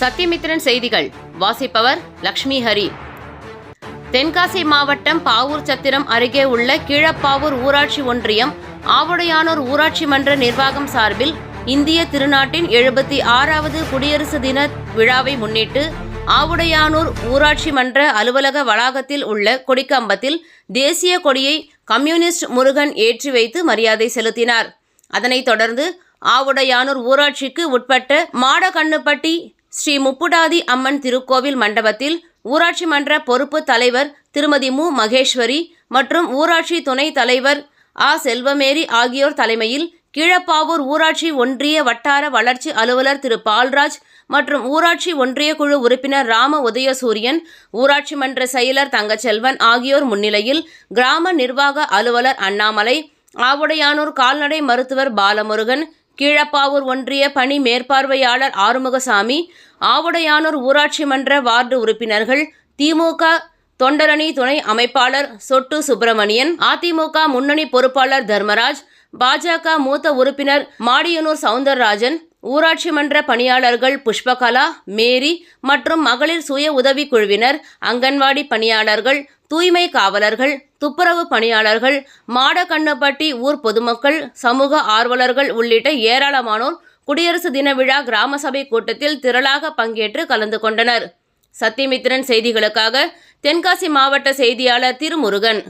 சத்தியமித்திரன் செய்திகள். வாசிப்பவர் லக்ஷ்மி ஹரி. தென்காசி மாவட்டம் பாவூர் சத்திரம் அருகே உள்ள கீழப்பாவூர் ஊராட்சி ஒன்றியம் ஆவுடையானூர் ஊராட்சி மன்ற நிர்வாகம் சார்பில் இந்திய திருநாட்டின் எழுபத்தி ஆறாவது குடியரசு தின விழாவை முன்னிட்டு ஆவுடையானூர் ஊராட்சி மன்ற அலுவலக வளாகத்தில் உள்ள கொடிக்கம்பத்தில் தேசிய கொடியை கம்யூனிஸ்ட் முருகன் ஏற்றி வைத்து மரியாதை செலுத்தினார். அதனைத் தொடர்ந்து ஆவுடையானூர் ஊராட்சிக்கு உட்பட்ட மாடகண்ணுப்பட்டி ஸ்ரீ முப்புடாதி அம்மன் திருக்கோவில் மண்டபத்தில் ஊராட்சி மன்ற பொறுப்பு தலைவர் திருமதி மு. மகேஸ்வரி மற்றும் ஊராட்சி துணைத் தலைவர் ஆ. செல்வமேரி ஆகியோர் தலைமையில் கீழப்பாவூர் ஊராட்சி ஒன்றிய வட்டார வளர்ச்சி அலுவலர் திரு. பால்ராஜ் மற்றும் ஊராட்சி ஒன்றிய குழு உறுப்பினர் ராம உதயசூரியன் ஊராட்சி மன்ற செயலர் தங்கச்செல்வன் ஆகியோர் முன்னிலையில் கிராம நிர்வாக அலுவலர் அண்ணாமலை ஆவுடையானூர் கால்நடை மருத்துவர் பாலமுருகன் கீழப்பாவூர் ஒன்றிய பணி மேற்பார்வையாளர் ஆறுமுகசாமி ஆவுடையானூர் ஊராட்சி மன்ற வார்டு உறுப்பினர்கள் திமுக தொண்டரணி துணை அமைப்பாளர் சொட்டு சுப்பிரமணியன் அதிமுக முன்னணி பொறுப்பாளர் தர்மராஜ் பாஜக மூத்த உறுப்பினர் மாடியனூர் சவுந்தரராஜன் ஊராட்சி மன்ற பணியாளர்கள் புஷ்பகலா மேரி மற்றும் மகளிர் சுய உதவி குழுவினர் அங்கன்வாடி பணியாளர்கள் தூய்மை காவலர்கள் துப்புரவு பணியாளர்கள் மாடக்கண்ணப்பட்டி ஊர் பொதுமக்கள் சமூக ஆர்வலர்கள் உள்ளிட்ட ஏராளமானோர் குடியரசு தின விழா கிராம சபை கூட்டத்தில் திரளாக பங்கேற்று கலந்து கொண்டனர். சத்தியமித்திரன் செய்திகளுக்காக தென்காசி மாவட்ட செய்தியாளர் திருமுருகன்.